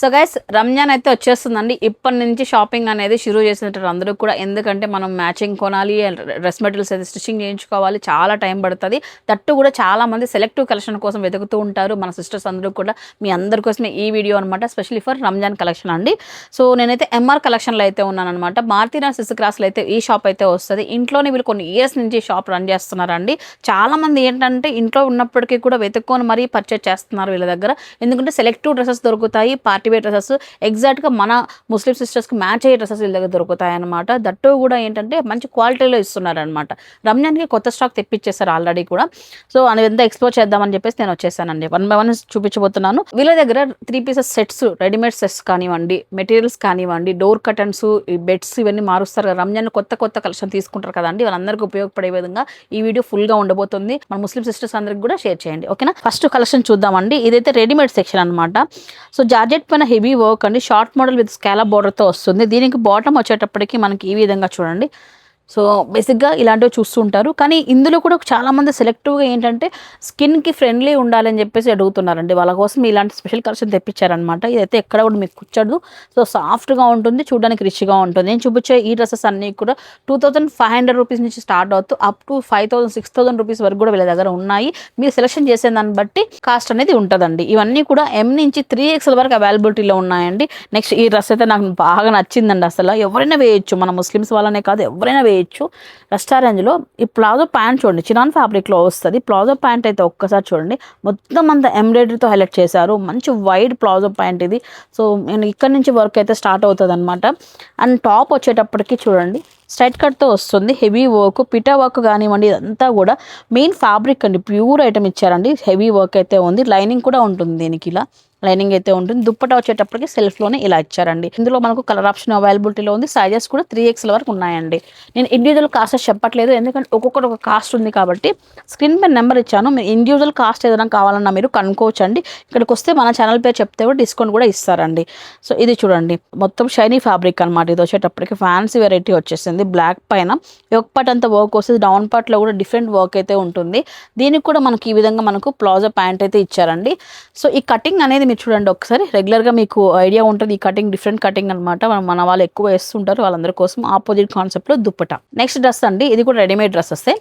So guys Ramzan అయితే వచ్చేస్తుందండి. ఇప్పటి నుంచి షాపింగ్ అనేది షురూ చేసినట్టు అందరూ కూడా. ఎందుకంటే మనం మ్యాచింగ్ కొనాలి డ్రెస్ మెటీరియల్స్ అయితే స్టిచ్చింగ్ చేయించుకోవాలి. చాలా టైం పడుతుంది. తట్టు కూడా చాలా మంది సెలెక్టివ్ కలెక్షన్ కోసం వెతుకుతూ ఉంటారు. మన సిస్టర్స్ అందరూ కూడా. మీ అందరి కోసమే ఈ వీడియో అనమాట స్పెషల్లీ ఫర్ రంజాన్ కలెక్షన్ అండి. సో నేనైతే ఎంఆర్ కలెక్షన్లో అయితే ఉన్నానమాట అనమాట సిస్ క్రాస్లో అయితే ఈ షాప్ అయితే వస్తుంది. ఇంట్లోనే వీళ్ళు కొన్ని ఇయర్స్ నుంచి షాప్ రన్ చేస్తున్నారండి. చాలా మంది ఏంటంటే ఇంట్లో ఉన్నప్పటికీ కూడా వెతుక్కొని మరీ పర్చేజ్ చేస్తున్నారు వీళ్ళ దగ్గర. ఎందుకంటే సెలెక్టివ్ డ్రెస్సెస్ దొరుకుతాయి. పార్టీ వేర్ డ్రెస్సెస్ ఎగ్జాక్ట్గా మన ముస్లిం సిస్టర్స్కి మ్యాచ్ అయ్యే డ్రెస్సెస్ వీళ్ళ దగ్గర దొరుకుతాయి అనమాట దట్టు కూడా ఏంటంటే మంచి క్వాలిటీలో ఇస్తున్నారనమాట రమ్యాన్కి కొత్త స్టాక్ తెప్పించేస్తారు ఆల్రెడీ కూడా. సో అది ఎంత ఎక్స్ప్లోర్ చేద్దామని చెప్పేసి నేను వచ్చేసానండి. వన్ బై వన్ చూపించబోతున్నాను. వీళ్ళ దగ్గర three pieces sets readymade sets కానివ్వండి మెటీరియల్స్ కానివ్వండి డోర్ కటన్స్ ఈ బెడ్స్ ఇవన్నీ మారుస్తారు కదా. రంజాన్ కొత్త కొత్త కలెక్షన్ తీసుకుంటారు కదండి. వాళ్ళందరికీ ఉపయోగపడే విధంగా ఈ వీడియో ఫుల్గా ఉండబోతుంది. మన ముస్లిం సిస్టర్స్ అందరికి కూడా షేర్ చేయండి. ఓకేనా? ఫస్ట్ కలెక్షన్ చూద్దామండి. ఇదైతే రెడీమేడ్ సెక్షన్ అనమాట సో జార్జెట్ పైన హెవీ వర్క్ అండి. షార్ట్ మోడల్ విత్ స్కాలప్తో వస్తుంది. దీనికి బాటమ్ వచ్చేటప్పటికి మనకి ఈ విధంగా చూడండి. సో బేసిక్గా ఇలాంటివి చూస్తూ ఉంటారు. కానీ ఇందులో కూడా చాలా మంది సెలెక్టివ్గా ఏంటంటే స్కిన్కి ఫ్రెండ్లీ ఉండాలని చెప్పేసి అడుగుతున్నారండి. వాళ్ళ కోసం ఇలాంటి స్పెషల్ కలెక్షన్ తెప్పించారనమాట ఇదైతే ఎక్కడ కూడా మీకు కూర్చోదు సో సాఫ్ట్గా ఉంటుంది చూడడానికి రిచ్గా ఉంటుంది. నేను చూపించే ఈ డ్రెస్సెస్ అన్నీ కూడా two thousand five hundred rupees నుంచి స్టార్ట్ అవుతూ up to five thousand six thousand rupees వరకు కూడా వీళ్ళ దగ్గర ఉన్నాయి. మీరు సెలెక్షన్ చేసే దాన్ని బట్టి కాస్ట్ అనేది ఉంటుందండి. ఇవన్నీ కూడా ఎం నుంచి త్రీ ఎక్స్ఎల్ వరకు అవైలబిలిటీలో ఉన్నాయండి. నెక్స్ట్ ఈ డ్రెస్ అయితే నాకు బాగా నచ్చిందండి అసలు. ఎవరైనా వేయచ్చు. మన ముస్లిమ్స్ వాళ్ళనే కాదు ఎవరైనా వేయచ్చు. రెస్టారెంట్లో ఈ ప్లాజో ప్యాంట్ చూడండి. చిరాన్ ఫ్యాబ్రిక్లో వస్తుంది. ప్లాజో ప్యాంట్ అయితే ఒక్కసారి చూడండి. మొత్తం అంతా ఎంబ్రాయిడరీతో హైలైట్ చేశారు. మంచి వైడ్ ప్లాజో ప్యాంట్ ఇది. సో నేను ఇక్కడ నుంచి వర్క్ అయితే స్టార్ట్ అవుతుంది అనమాట అండ్ టాప్ వచ్చేటప్పటికి చూడండి. స్ట్రైట్ కట్తో వస్తుంది. హెవీ వర్క్ పిటా వర్క్ కానివ్వండి ఇదంతా కూడా మెయిన్ ఫ్యాబ్రిక్ అండి. ప్యూర్ ఐటమ్ ఇచ్చారండి. హెవీ వర్క్ అయితే ఉంది. లైనింగ్ కూడా ఉంటుంది దీనికి ఇలా. లైనింగ్ అయితే ఉంటుంది. దుప్పట వచ్చేటప్పటికి సెల్ఫ్లోనే ఇలా ఇచ్చారండి. ఇందులో మనకు కలర్ ఆప్షన్ అవైలబిలిటీలో ఉంది. సైజెస్ కూడా త్రీ ఎక్స్ల వరకు ఉన్నాయండి. నేను ఇండివిజువల్ కాస్ట్ చెప్పట్లేదు. ఎందుకంటే ఒక్కొక్కటి ఒక కాస్ట్ ఉంది కాబట్టి స్క్రీన్ పై నెంబర్ ఇచ్చాను. మీరు ఇండివిజువల్ కాస్ట్ ఏదైనా కావాలన్నా మీరు కనుక్కోవచ్చండి. ఇక్కడికి వస్తే మన ఛానల్ పేరు చెప్తే కూడా డిస్కౌంట్ కూడా ఇస్తారండి. సో ఇది చూడండి. మొత్తం షైనీ ఫ్యాబ్రిక్ అనమాట ఇది వచ్చేటప్పటికి ఫ్యాన్సీ వెరైటీ వచ్చేసింది. బ్లాక్ పైన ఒక పార్ట్ అంతా వర్క్ వస్తుంది. డౌన్ పార్ట్లో కూడా డిఫరెంట్ వర్క్ అయితే ఉంటుంది. దీనికి కూడా మనకి ఈ విధంగా మనకు ప్లాజో ప్యాంట్ అయితే ఇచ్చారండి. సో ఈ కటింగ్ అనేది మీరు చూడండి ఒకసారి రెగ్యులర్గా మీకు ఐడియా ఉంటుంది ఈ కటింగ్ డిఫరెంట్ కటింగ్ అనమాట మన వాళ్ళు ఎక్కువ వేస్తుంటారు వాళ్ళందరి కోసం ఆపోజిట్ కాన్సెప్ట్లో దుప్పట. నెక్స్ట్ డ్రెస్ అండి ఇది కూడా రెడీమేడ్ డ్రెస్ వస్తే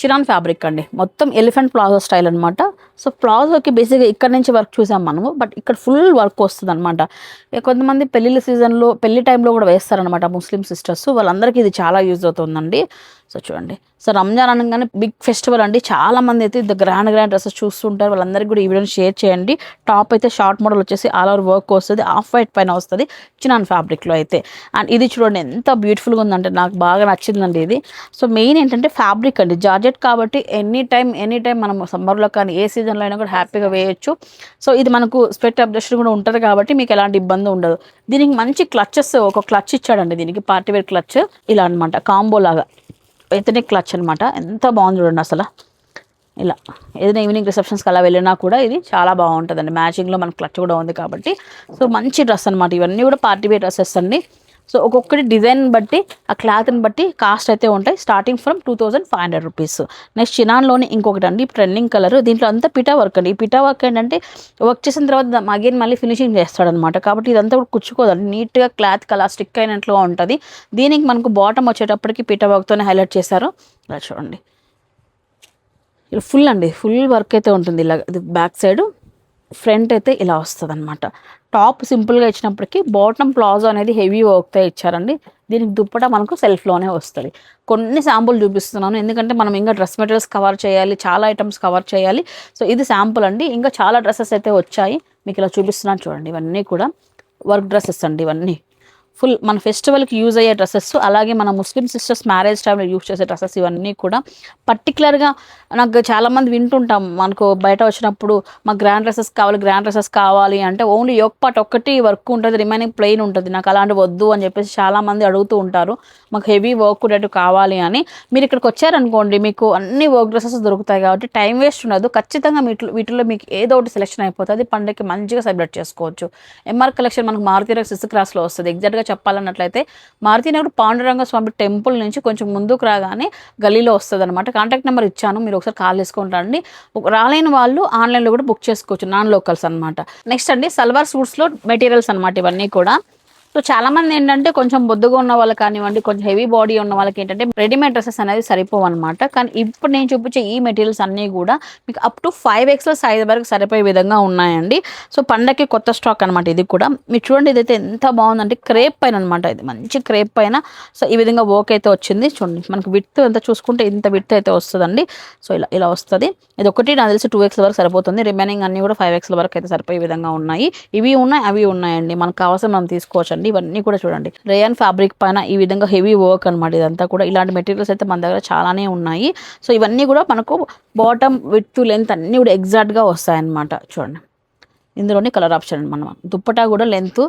చిరాన్ ఫ్యాబ్రిక్ అండి. మొత్తం ఎలిఫెంట్ ప్లాజో స్టైల్ అనమాట సో ప్లాజోకి బేసిక్గా ఇక్కడ నుంచి వర్క్ చూసాం మనము బట్ ఇక్కడ ఫుల్ వర్క్ వస్తుంది అనమాట కొంతమంది పెళ్ళిళ్ళ సీజన్లో పెళ్ళి టైంలో కూడా వేస్తారనమాట ముస్లిం సిస్టర్స్ వాళ్ళందరికీ ఇది చాలా యూజ్ అవుతుందండి. సో చూడండి. సో రంజాన్ అనగానే బిగ్ ఫెస్టివల్ అండి. చాలా మంది అయితే ఇంత గ్రాండ్ గ్రాండ్ డ్రెస్సెస్ చూస్తుంటారు. వాళ్ళందరికీ కూడా ఈ వీడియోని షేర్ చేయండి. టాప్ అయితే షార్ట్ మోడల్ వచ్చేసి ఆల్ ఓవర్ వర్క్ వస్తుంది. ఆఫ్ వైట్ పైన వస్తుంది. చిన్న ఫ్యాబ్రిక్లో అయితే. అండ్ ఇది చూడండి ఎంత బ్యూటిఫుల్గా ఉందంటే నాకు బాగా నచ్చిందండి ఇది. సో మెయిన్ ఏంటంటే ఫ్యాబ్రిక్ అండి. జార్జెట్ కాబట్టి ఎనీ టైం ఎనీ టైం మనం సమ్మర్లో కానీ ఏ సీజన్లో అయినా కూడా హ్యాపీగా వేయొచ్చు. సో ఇది మనకు స్పెట్ అబ్జెక్షన్ కూడా ఉంటుంది కాబట్టి మీకు ఎలాంటి ఇబ్బంది ఉండదు. దీనికి మంచి క్లచెస్ ఒక క్లచ్ ఇచ్చాడండి దీనికి. పార్టీ వేర్ క్లచ్ ఇలా అనమాట కాంబో లాగా. ఎంతనే క్లచ్ అనమాట ఎంత బాగుంది చూడండి అసలు. ఇలా ఏదైనా ఈవినింగ్ రిసెప్షన్స్కి అలా వెళ్ళినా కూడా ఇది చాలా బాగుంటుందండి. మ్యాచింగ్లో మనకు క్లచ్ కూడా ఉంది కాబట్టి. సో మంచి డ్రెస్ అనమాట ఇవన్నీ కూడా పార్టీ వేర్ డ్రెస్సెస్ అండి. సో ఒక్కొక్కటి డిజైన్ బట్టి ఆ క్లాత్ని బట్టి కాస్ట్ అయితే ఉంటాయి starting from two thousand five hundred rupees next చినాన్లోని ఇంకొకటి అండి ట్రెండింగ్ కలర్ దీంట్లో అంతా పిటా వర్క్ అండి. ఈ పిటా వర్క్ ఏంటంటే వర్క్ చేసిన తర్వాత అగైన్ మళ్ళీ ఫినిషింగ్ చేస్తాడనమాట కాబట్టి ఇదంతా కూడా కుచ్చుకోదండి. నీట్గా క్లాత్ కలా స్టిక్ అయినట్లుగా ఉంటుంది. దీనికి మనకు బాటమ్ వచ్చేటప్పటికి పిటా వర్క్తోనే హైలైట్ చేశారు. ఇలా చూడండి. ఇలా ఫుల్ అండి. ఫుల్ వర్క్ అయితే ఉంటుంది. ఇలా ఇది బ్యాక్ సైడ్ ఫ్రంట్ అయితే ఇలా వస్తుంది అనమాట టాప్ సింపుల్గా ఇచ్చినప్పటికీ బాటమ్ ప్లాజో అనేది హెవీ వర్క్తో ఇచ్చారండి. దీనికి దుప్పట మనకు సెల్ఫ్లోనే వస్తుంది. కొన్ని శాంపుల్ చూపిస్తున్నాను. ఎందుకంటే మనం ఇంకా డ్రెస్ మెటీరియల్స్ కవర్ చేయాలి చాలా ఐటమ్స్ కవర్ చేయాలి. సో ఇది శాంపుల్ అండి. ఇంకా చాలా డ్రెస్సెస్ అయితే వచ్చాయి. మీకు ఇలా చూపిస్తున్నాను చూడండి. ఇవన్నీ కూడా వర్క్ డ్రెస్సెస్ అండి ఇవన్నీ. ఫుల్ మన ఫెస్టివల్కి యూజ్ అయ్యే డ్రెస్సెస్. అలాగే మన ముస్లిం సిస్టర్స్ మ్యారేజ్ టైంలో యూజ్ చేసే డ్రెస్సెస్ ఇవన్నీ కూడా పర్టికులర్గా నాకు చాలామంది వింటుంటాం. మనకు బయట వచ్చినప్పుడు మాకు గ్రాండ్ డ్రెస్సెస్ కావాలి గ్రాండ్ డ్రెస్సెస్ కావాలి అంటే ఓన్లీ యోక్ పార్ట్ ఒక్కటి వర్క్ ఉంటుంది రిమైనింగ్ ప్లెయిన్ ఉంటుంది. నాకు అలాంటి వద్దు అని చెప్పేసి చాలామంది అడుగుతూ ఉంటారు. మాకు హెవీ వర్క్ ఉండేట్టు కావాలి అని. మీరు ఇక్కడికి వచ్చారనుకోండి మీకు అన్ని వర్క్ డ్రెస్సెస్ దొరుకుతాయి కాబట్టి టైం వేస్ట్ ఉండదు. ఖచ్చితంగా వీటిలో వీటిలో మీకు ఏదో ఒకటి సెలెక్షన్ అయిపోతుంది. పండుగకి మంచిగా సెలబ్రేట్ చేసుకోవచ్చు. ఎంఆర్ కలెక్షన్ మనకు మారుతీర సిస్ క్రాస్లో వస్తుంది. ఎగ్జాక్ట్గా చెప్పాలన్నట్లయితే మారుతీనగర్ పాండురంగ స్వామి టెంపుల్ నుంచి కొంచెం ముందుకు రాగానే గలీలో వస్తుంది అనమాట కాంటాక్ట్ నెంబర్ ఇచ్చాను మీరు ఒకసారి కాల్ చేసుకొని రండి. రాలేని వాళ్ళు ఆన్లైన్లో కూడా బుక్ చేసుకోవచ్చు నాన్ లోకల్స్ అనమాట నెక్స్ట్ అండి సల్వార్ సూట్స్లో మెటీరియల్స్ అనమాట ఇవన్నీ కూడా. సో చాలా మంది ఏంటంటే కొంచెం బొద్దుగా ఉన్న వాళ్ళు కానివ్వండి కొంచెం హెవీ బాడీ ఉన్న వాళ్ళకి ఏంటంటే రెడీమేడ్ డ్రెస్సెస్ అనేది సరిపోవు అనమాట కానీ ఇప్పుడు నేను చూపించే ఈ మెటీరియల్స్ అన్నీ కూడా మీకు up to five XL size వరకు సరిపోయే విధంగా ఉన్నాయండి. సో పండగకి కొత్త స్టాక్ అనమాట ఇది కూడా. మీరు చూడండి ఇదైతే ఎంత బాగుందంటే క్రేప్ పైన అనమాట ఇది. మంచి క్రేప్ పైన. సో ఈ విధంగా వర్క్ అయితే వచ్చింది. చూడండి మనకి విత్ ఎంత చూసుకుంటే ఇంత విత్ అయితే వస్తుందండి. సో ఇలా ఇలా వస్తుంది. ఇది ఒకటి నాకు తెలిసి టూ ఎక్స్ల వరకు సరిపోతుంది. రిమైనింగ్ అన్ని కూడా ఫైవ్ ఎక్స్ల వరకు అయితే సరిపోయే విధంగా ఉన్నాయి. ఇవి ఉన్నాయి అవి ఉన్నాయండి. మనకు కావాల్సిన మనం తీసుకోవచ్చు చూడండి ఇవన్నీ కూడా చూడండి. రేయన్ ఫ్యాబ్రిక్ పైన ఈ విధంగా హెవీ వర్క్ అనమాట ఇదంతా కూడా. ఇలాంటి మెటీరియల్స్ అయితే మన దగ్గర చాలానే ఉన్నాయి. సో ఇవన్నీ కూడా మనకు బాటమ్ విత్ లెంత్ అన్నీ కూడా ఎగ్జాక్ట్గా వస్తాయన్నమాట. చూడండి. ఇందులోనే కలర్ ఆప్షన్ మనం దుప్పటా కూడా లెంత్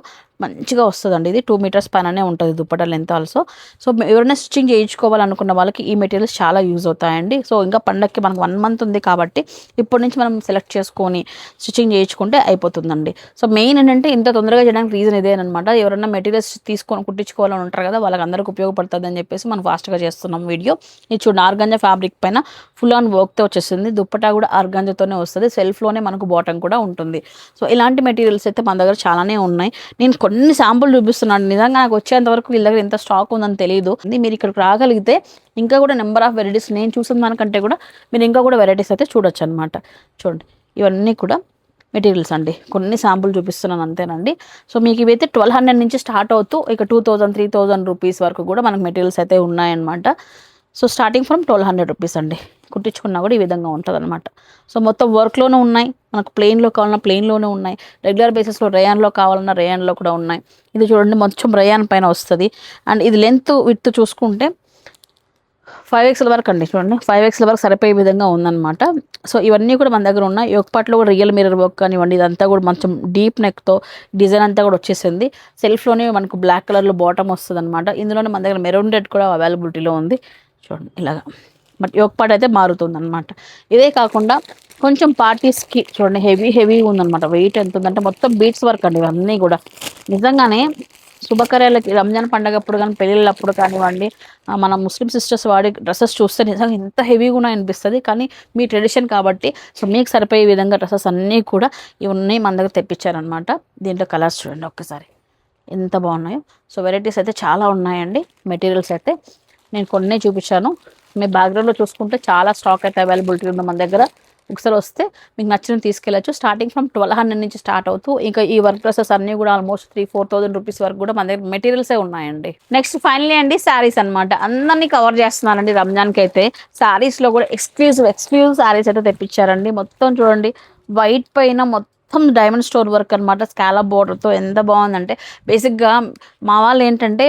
మంచిగా వస్తుందండి. ఇది టూ మీటర్స్ పైననే ఉంటుంది దుప్పట లెంత్ ఆల్సో సో ఎవరైనా స్టిచ్చింగ్ చేయించుకోవాలనుకున్న వాళ్ళకి ఈ మెటీరియల్స్ చాలా యూజ్ అవుతాయండి. సో ఇంకా పండగకి మనకు వన్ మంత్ ఉంది కాబట్టి ఇప్పటి నుంచి మనం సెలెక్ట్ చేసుకొని స్టిచ్చింగ్ చేయించుకుంటే అయిపోతుందండి. సో మెయిన్ ఏంటంటే ఇంత తొందరగా చేయడానికి రీజన్ ఇదేనమాట ఎవరైనా మెటీరియల్స్ తీసుకొని కుట్టించుకోవాలని ఉంటారు కదా వాళ్ళకి అందరికి ఉపయోగపడుతుంది అని చెప్పేసి మనం ఫాస్ట్గా చేస్తున్నాం వీడియో ఇది చూడండి ఆర్గంజా ఫ్యాబ్రిక్ పైన ఫుల్ ఆన్ వర్క్తో వచ్చేసింది. దుప్పటా కూడా ఆర్గంజాతోనే వస్తుంది. సెల్ఫ్లోనే మనకు బాటమ్ కూడా ఉంటుంది. సో ఇలాంటి మెటీరియల్స్ అయితే మన దగ్గర చాలానే ఉన్నాయి. నేను కొన్ని శాంపుల్ చూపిస్తున్నాను నిజంగా నాకు వచ్చేంత వరకు వీళ్ళ దగ్గర ఎంత స్టాక్ ఉందని తెలియదు మీరు ఇక్కడికి రాగలిగితే ఇంకా కూడా నెంబర్ ఆఫ్ వెరైటీస్ నేను చూసిన దానికంటే కూడా మీరు ఇంకా కూడా వెరైటీస్ అయితే చూడొచ్చు అనమాట చూడండి. ఇవన్నీ కూడా మెటీరియల్స్ అండి. కొన్ని శాంపుల్ చూపిస్తున్నాను అంతేనండి. సో మీకు ఇవైతే ట్వెల్వ్ హండ్రెడ్ నుంచి స్టార్ట్ అవుతూ ఇక two thousand three thousand rupees వరకు కూడా మనకు మెటీరియల్స్ అయితే ఉన్నాయన్నమాట. So starting from twelve hundred rupees అండి. కుట్టించుకున్నా కూడా ఈ విధంగా ఉంటుంది అనమాట సో మొత్తం వర్క్లోనూ ఉన్నాయి. మనకు ప్లెయిన్లో కావాలన్నా ప్లెయిన్లోనే ఉన్నాయి. రెగ్యులర్ బేసిస్లో రేయాన్లో కావాలన్నా రేయాన్లో కూడా ఉన్నాయి. ఇది చూడండి మొత్తం రేయాన్ పైన వస్తుంది. అండ్ ఇది లెంత్ విత్ చూసుకుంటే ఫైవ్ ఎక్స్ల వరకు అండి చూడండి. ఫైవ్ ఎక్స్ల వరకు సరిపోయే విధంగా ఉందన్నమాట. సో ఇవన్నీ కూడా మన దగ్గర ఉన్నాయి. ఒక పాటలో కూడా రియల్ మిరర్ వర్క్ కానివ్వండి ఇదంతా కూడా కొంచెం డీప్ నెక్తో డిజైన్ అంతా కూడా వచ్చేసింది. సెల్ఫ్లోనే మనకు బ్లాక్ కలర్లో బాటమ్ వస్తుంది అనమాట ఇందులోనే మన దగ్గర మెరూన్ రెడ్ కూడా అవైలబిలిటీలో ఉంది. చూడండి ఇలాగా. బట్ యోగపాటు అయితే మారుతుంది అనమాట ఇదే కాకుండా కొంచెం పార్టీస్కి చూడండి హెవీ హెవీ ఉందన్నమాట. వెయిట్ ఎంత ఉందంటే మొత్తం బీట్స్ వర్క్ అండి ఇవన్నీ కూడా. నిజంగానే శుభకార్యాలకి రంజాన్ పండగప్పుడు కానీ పెళ్ళిళ్ళప్పుడు కానివ్వండి మన ముస్లిం సిస్టర్స్ వాడే డ్రెస్సెస్ చూస్తే నిజంగా ఎంత హెవీగా ఉన్నాయి అనిపిస్తుంది. కానీ మీ ట్రెడిషన్ కాబట్టి సో మీకు సరిపోయే విధంగా డ్రెస్సెస్ అన్నీ కూడా ఇవన్నీ మన దగ్గర తెప్పించారనమాట దీంట్లో కలర్స్ చూడండి ఒక్కసారి. ఎంత బాగున్నాయో. సో వెరైటీస్ అయితే చాలా ఉన్నాయండి. మెటీరియల్స్ అయితే నేను కొన్ని చూపించాను. మీ బ్యాక్గ్రౌండ్లో చూసుకుంటే చాలా స్టాక్ అయితే అవైలబిలిటీ ఉంది మన దగ్గర. ఒకసారి వస్తే మీకు నచ్చిన తీసుకెళ్ళచ్చు. స్టార్టింగ్ ఫ్రమ్ ట్వెల్వ్ హండ్రెడ్ నుంచి స్టార్ట్ అవుతూ ఇంకా ఈ వర్క్ డ్రెస్సెస్ అన్నీ కూడా almost three four thousand rupees వరకు కూడా మన దగ్గర మెటీరియల్సే ఉన్నాయండి. నెక్స్ట్ ఫైనలీ అండి శారీస్ అన్నమాట. అందరినీ కవర్ చేస్తున్నానండి రంజాన్కి అయితే శారీస్లో కూడా ఎక్స్క్లూజివ్ ఎక్స్క్లూజివ్ శారీస్ అయితే తెప్పించారండి. మొత్తం చూడండి వైట్ పైన మొత్తం డైమండ్ స్టోర్ వర్క్ అనమాట స్కాలప్ బోర్డర్తో ఎంత బాగుందంటే బేసిక్గా మా వాళ్ళు ఏంటంటే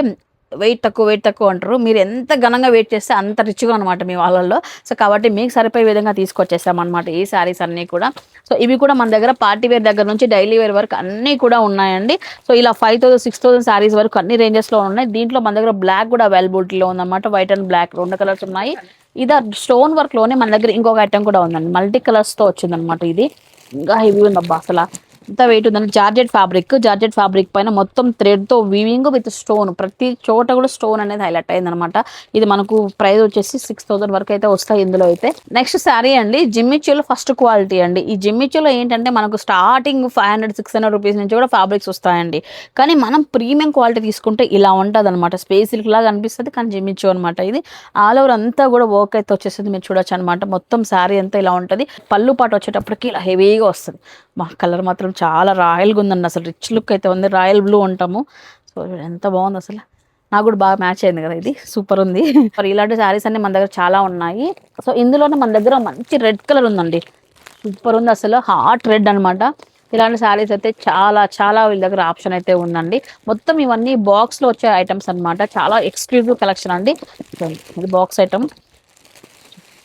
వెయిట్ తక్కువ వెయిట్ తక్కువ అంటారు. మీరు ఎంత ఘనంగా వెయిట్ చేస్తే అంత రిచ్గా అనమాట మీ వాళ్ళల్లో. సో కాబట్టి మీకు సరిపోయే విధంగా తీసుకొచ్చేసామన్నమాట ఈ శారీస్ అన్నీ కూడా. సో ఇవి కూడా మన దగ్గర పార్టీ వేర్ దగ్గర నుంచి డైలీ వేర్ వరకు అన్నీ కూడా ఉన్నాయండి. సో ఇలా five thousand six thousand sarees వరకు అన్ని రేంజెస్లో ఉన్నాయి. దీంట్లో మన దగ్గర బ్లాక్ కూడా అవైలబిలిటీలో ఉందన్నమాట. వైట్ అండ్ బ్లాక్ రెండు కలర్స్ ఉన్నాయి. ఇది స్టోన్ వర్క్లోనే మన దగ్గర ఇంకొక ఐటమ్ కూడా ఉందండి. మల్టీ కలర్స్తో వచ్చిందనమాట ఇది. ఇంకా హెవీ ఉందబ్బా అసలు. ఎంత వెయిట్ ఉందంటే జార్జెట్ ఫ్యాబ్రిక్ జార్జెట్ ఫ్యాబ్రిక్ పైన మొత్తం థ్రెడ్తో వీవింగ్ విత్ స్టోన్ ప్రతి చోట కూడా స్టోన్ అనేది హైలైట్ అయింది అనమాట ఇది మనకు ప్రైస్ వచ్చేసి సిక్స్ థౌసండ్ వరకు అయితే వస్తాయి ఇందులో అయితే. నెక్స్ట్ శారీ అండి జిమ్మిచ్యూలో ఫస్ట్ క్వాలిటీ అండి. ఈ జిమ్మిచ్యూలో ఏంటంటే మనకు starting five hundred six hundred rupees నుంచి కూడా ఫ్యాబ్రిక్స్ వస్తాయండి. కానీ మనం ప్రీమియం క్వాలిటీ తీసుకుంటే ఇలా ఉంటుంది అనమాట స్పేస్ సిల్క్ లాగా అనిపిస్తుంది కానీ జిమ్మిచ్చు అనమాట ఇది. ఆల్ ఓవర్ అంతా కూడా వర్క్ అయితే వచ్చేసింది మీరు చూడొచ్చు అనమాట మొత్తం శారీ అంతా ఇలా ఉంటుంది. పళ్ళు పాటు వచ్చేటప్పటికి ఇలా హెవీగా వస్తుంది. మా కలర్ మాత్రం చాలా రాయల్గా ఉందండి. అసలు రిచ్ లుక్ అయితే ఉంది. రాయల్ బ్లూ ఉంటాము సో ఎంత బాగుంది అసలు. నాకు కూడా బాగా మ్యాచ్ అయింది కదా ఇది. సూపర్ ఉంది. మరి ఇలాంటి శారీస్ అన్ని మన దగ్గర చాలా ఉన్నాయి. సో ఇందులోనే మన దగ్గర మంచి రెడ్ కలర్ ఉందండి. సూపర్ ఉంది అసలు. హాట్ రెడ్ అన్నమాట. ఇలాంటి శారీస్ అయితే చాలా చాలా వీళ్ళ దగ్గర ఆప్షన్ అయితే ఉందండి. మొత్తం ఇవన్నీ బాక్స్లో వచ్చే ఐటమ్స్ అన్నమాట. చాలా ఎక్స్క్లూజివ్ కలెక్షన్ అండి. ఇది బాక్స్ ఐటమ్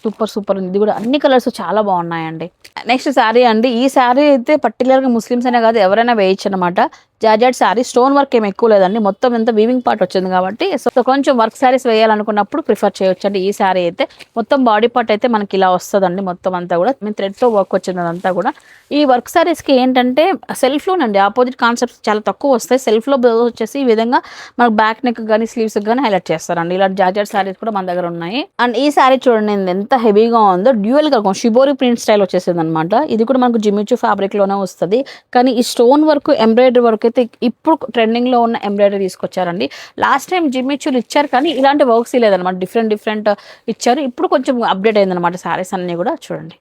సూపర్ సూపర్ ఉంది. ఇది కూడా అన్ని కలర్స్ చాలా బాగున్నాయండి. నెక్స్ట్ శారీ అండి. ఈ శారీ అయితే పర్టికులర్గా ముస్లిమ్స్ అనే కాదు ఎవరైనా వేయచ్చు అనమాట జార్జెట్ శారీ స్టోన్ వర్క్ ఏం ఎక్కువ లేదండి. మొత్తం ఎంత వీవింగ్ పార్ట్ వచ్చింది కాబట్టి సో కొంచెం వర్క్ శారీస్ వేయాలనుకున్నప్పుడు ప్రిఫర్ చేయొచ్చు అండి ఈ శారీ అయితే మొత్తం బాడీ పార్ట్ అయితే మనకి ఇలా వస్తుందండి మొత్తం అంతా కూడా. మేము థ్రెడ్తో వర్క్ వచ్చింది అదంతా కూడా. ఈ వర్క్ శారీస్కి ఏంటంటే సెల్ఫ్లోనండి ఆపోజిట్ కాన్సెప్ట్స్ చాలా తక్కువ వస్తాయి. సెల్ఫ్లో బ్లౌజ్ వచ్చేసి ఈ విధంగా మనకు బ్యాక్ నెక్ కానీ స్లీవ్స్ కానీ హైలైట్ చేస్తారండి. ఇలాంటి జార్జెట్ శారీస్ కూడా మన దగ్గర ఉన్నాయి. అండ్ ఈ శారీ చూడండి ఎంత హెవీగా ఉందో. డ్యూయల్గా షిబోరి ప్రింట్ స్టైల్ వచ్చేసింది అనమాట ఇది కూడా మనకు జిమిచు ఫ్యాబ్రిక్లోనే వస్తుంది. కానీ ఈ స్టోన్ వర్క్ ఎంబ్రాయిడరీ వర్క్ అయితే ఇప్పుడు ట్రెండింగ్లో ఉన్న ఎంబ్రాయిడరీ తీసుకొచ్చారండి. లాస్ట్ టైం జిమ్మిచ్చులు ఇచ్చారు కానీ ఇలాంటి వర్క్స్ లేదనమాట డిఫరెంట్ డిఫరెంట్ ఇచ్చారు. ఇప్పుడు కొంచెం అప్డేట్ అయిందనమాట శారీస్ అన్ని కూడా చూడండి.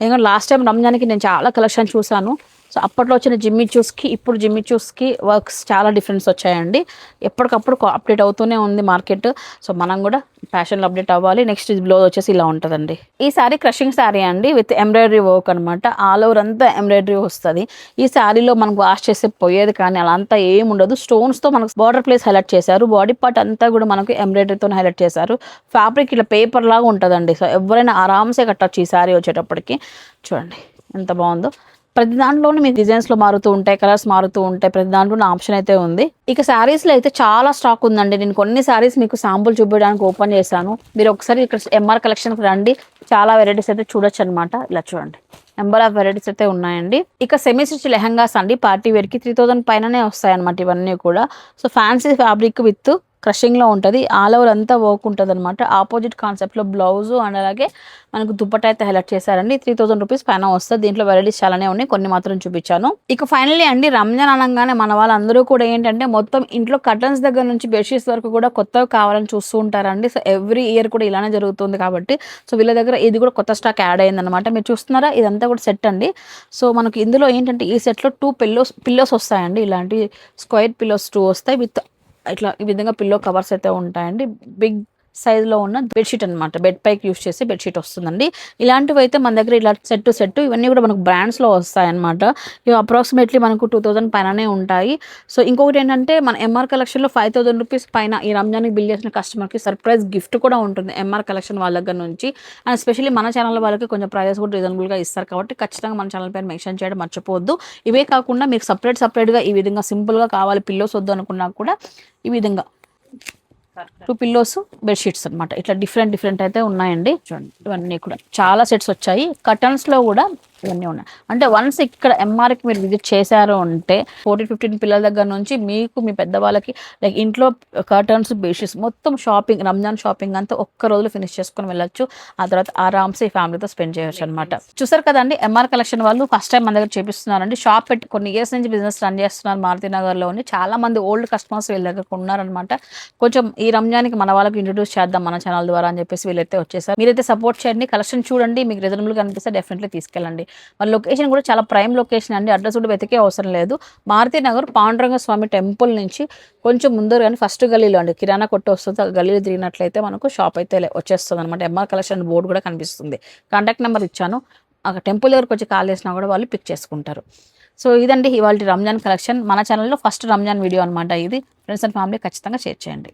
ఎందుకంటే లాస్ట్ టైం రంజాన్కి నేను చాలా కలెక్షన్ చూశాను. సో అప్పట్లో వచ్చిన జిమ్మి చూస్కి ఇప్పుడు జిమ్మి చూస్కి వర్క్స్ చాలా డిఫరెన్స్ వచ్చాయండి. ఎప్పటికప్పుడు అప్డేట్ అవుతూనే ఉంది మార్కెట్. సో మనం కూడా ఫ్యాషన్లో అప్డేట్ అవ్వాలి. నెక్స్ట్ బ్లౌజ్ వచ్చేసి ఇలా ఉంటుందండి. ఈ శారీ క్రషింగ్ శారీ అండి విత్ ఎంబ్రాయిడరీ వర్క్ అనమాట ఆల్ ఓవర్ అంతా ఎంబ్రాయిడరీ వస్తుంది. ఈ శారీలో మనకు వాష్ చేసే పోయేది కానీ అలా అంతా ఏం ఉండదు. స్టోన్స్తో మనకు బార్డర్ ప్లేస్ హైలైట్ చేశారు. బాడీ పార్ట్ అంతా కూడా మనకు ఎంబ్రాయిడరీతో హైలైట్ చేశారు. ఫ్యాబ్రిక్ ఇలా పేపర్ లాగా ఉంటుందండి. సో ఎవరైనా ఆరామ్సే కట్టచ్చు ఈ శారీ వచ్చేటప్పటికి. చూడండి ఎంత బాగుందో. ప్రతి దాంట్లోనూ మీకు డిజైన్స్లో మారుతూ ఉంటాయి కలర్స్ మారుతూ ఉంటాయి. ప్రతి దాంట్లో ఆప్షన్ అయితే ఉంది. ఇక శారీస్లో అయితే చాలా స్టాక్ ఉందండి. నేను కొన్ని శారీస్ మీకు శాంపుల్ చూపించడానికి ఓపెన్ చేశాను. మీరు ఒకసారి ఇక్కడ ఎంఆర్ కలెక్షన్ రండి. చాలా వెరైటీస్ అయితే చూడొచ్చు అనమాట ఇలా చూడండి. నెంబర్ ఆఫ్ వెరైటీస్ అయితే ఉన్నాయండి. ఇక సెమీ స్టిచ్ లెహంగాస్ అండి. పార్టీ వేర్కి త్రీ థౌసండ్ పైననే వస్తాయి అనమాట ఇవన్నీ కూడా. సో ఫ్యాన్సీ ఫ్యాబ్రిక్ విత్ క్రషింగ్లో ఉంటుంది. ఆల్ ఓవర్ అంతా వర్క్ ఉంటుంది అనమాట ఆపోజిట్ కాన్సెప్ట్లో బ్లౌజ్ అండ్ అలాగే మనకు దుప్పట అయితే హైలైట్ చేశారండి. త్రీ థౌసండ్ రూపీస్ పైన వస్తుంది. దీంట్లో వెరైటీస్ చాలానే ఉన్నాయి. కొన్ని మాత్రం చూపించాను. ఇక ఫైనల్లీ అండి రంజాన్ అనగానే మన వాళ్ళందరూ కూడా ఏంటంటే మొత్తం ఇంట్లో కర్టన్స్ దగ్గర నుంచి బెడ్షీట్స్ వరకు కూడా కొత్తవి కావాలని చూస్తూ ఉంటారండి. సో ఎవ్రీ ఇయర్ కూడా ఇలానే జరుగుతుంది కాబట్టి. సో వీళ్ళ దగ్గర ఇది కూడా కొత్త స్టాక్ యాడ్ అయిందనమాట మీరు చూస్తున్నారా? ఇదంతా కూడా సెట్ అండి. సో మనకి ఇందులో ఏంటంటే ఈ సెట్లో టూ పిల్లోస్ పిల్లోస్ వస్తాయండి. ఇలాంటి స్క్వైర్ పిల్లోస్ టూ వస్తాయి. విత్ ఇట్లా ఈ విధంగా పిల్లో కవర్స్ అయితే ఉంటాయండి. బిగ్ సైజులో ఉన్న బెడ్షీట్ అనమాట బెడ్ పైకి యూస్ చేసి బెడ్షీట్ వస్తుందండి. ఇలాంటివి అయితే మన దగ్గర ఇలా సెట్ టు సెట్ ఇవన్నీ కూడా మనకు బ్రాండ్స్లో వస్తాయన్నమాట. ఇవి అప్రాక్సిమేట్లీ మనకు టూ థౌసండ్ పైననే ఉంటాయి. సో ఇంకొకటి ఏంటంటే మన ఎంఆర్ కలెక్షన్లో ఫైవ్ థౌసండ్ రూపీస్ పైన ఈ రంజాన్కి బిల్ చేసిన కస్టమర్కి సర్ప్రైజ్ గిఫ్ట్ కూడా ఉంటుంది ఎంఆర్ కలెక్షన్ వాళ్ళ దగ్గర నుంచి. అండ్ స్పెషల్లీ మన ఛానల్ వాళ్ళకి కొంచెం ప్రైజెస్ కూడా రీజనబుల్గా ఇస్తారు కాబట్టి ఖచ్చితంగా మన ఛానల్ పేరు మెన్షన్ చేయడం మర్చిపోవద్దు. ఇవే కాకుండా మీకు సపరేట్ సపరేట్గా ఈ విధంగా సింపుల్గా కావాలి పిల్లోస్ వద్దు అనుకున్నా కూడా ఈ విధంగా టూ పిల్లోస్ బెడ్షీట్స్ అన్నమాట. ఇట్లా డిఫరెంట్ డిఫరెంట్ అయితే ఉన్నాయండి. చూడండి. ఇవన్నీ కూడా. చాలా సెట్స్ వచ్చాయి. కర్టన్స్లో కూడా ఇవన్నీ ఉన్నాయి. అంటే వన్స్ ఇక్కడ ఎంఆర్కి మీరు విజిట్ చేశారు అంటే ఫోర్టీన్ ఫిఫ్టీన్ పిల్లల దగ్గర నుంచి మీకు మీ పెద్దవాళ్ళకి లైక్ ఇంట్లో కర్టన్స్ బేషిస్ మొత్తం షాపింగ్ రంజాన్ షాపింగ్ అంతా ఒక్క రోజులో ఫినిష్ చేసుకొని వెళ్ళొచ్చు. ఆ తర్వాత ఆరామ్సే ఫ్యామిలీతో స్పెండ్ చేయొచ్చు అనమాట చూసారు కదండి ఎంఆర్ కలెక్షన్ వాళ్ళు ఫస్ట్ టైం మన దగ్గర చేపిస్తున్నారండి. షాప్ పెట్టి కొన్ని ఇయర్స్ నుంచి బిజినెస్ రన్ చేస్తున్నారు మారుతి నగర్లో ఉంది చాలా మంది ఓల్డ్ కస్టమర్స్ వీళ్ళ దగ్గర ఉన్నారనమాట కొంచెం ఈ రంజాన్కి మన వాళ్ళకి ఇంట్రొడ్యూస్ చేద్దాం మన ఛానల్ ద్వారా అని చెప్పేసి వీళ్ళైతే వచ్చేసారు. మీరైతే సపోర్ట్ చేయండి. కలెక్షన్ చూడండి. మీకు రిజనబుల్గా అనిపిస్తే డెఫినెట్లీ తీసుకెళ్ళండి. మరి లొకేషన్ కూడా చాలా ప్రైమ్ లొకేషన్ అండి. అడ్రస్ కూడా వెతికే అవసరం లేదు. మారుతి నగర్ పాండురంగ స్వామి టెంపుల్ నుంచి కొంచెం ముందర కానీ ఫస్ట్ గల్లీలో అండి. కిరాణా కొట్టు వస్తుంది. ఆ గల్లీలో తిరిగినట్లయితే మనకు షాప్ అయితే లే- వచ్చేస్తుంది అనమాట ఎంఆర్ కలెక్షన్ బోర్డు కూడా కనిపిస్తుంది. కాంటాక్ట్ నెంబర్ ఇచ్చాను. ఆ టెంపుల్ దగ్గరకు వచ్చి కాల్ చేసినా కూడా వాళ్ళు పిక్ చేసుకుంటారు. సో ఇదండి ఇవాళ రంజాన్ కలెక్షన్ మన ఛానల్లో ఫస్ట్ రంజాన్ వీడియో అనమాట ఇది. ఫ్రెండ్స్ అండ్ ఫ్యామిలీ ఖచ్చితంగా షేర్ చేయండి.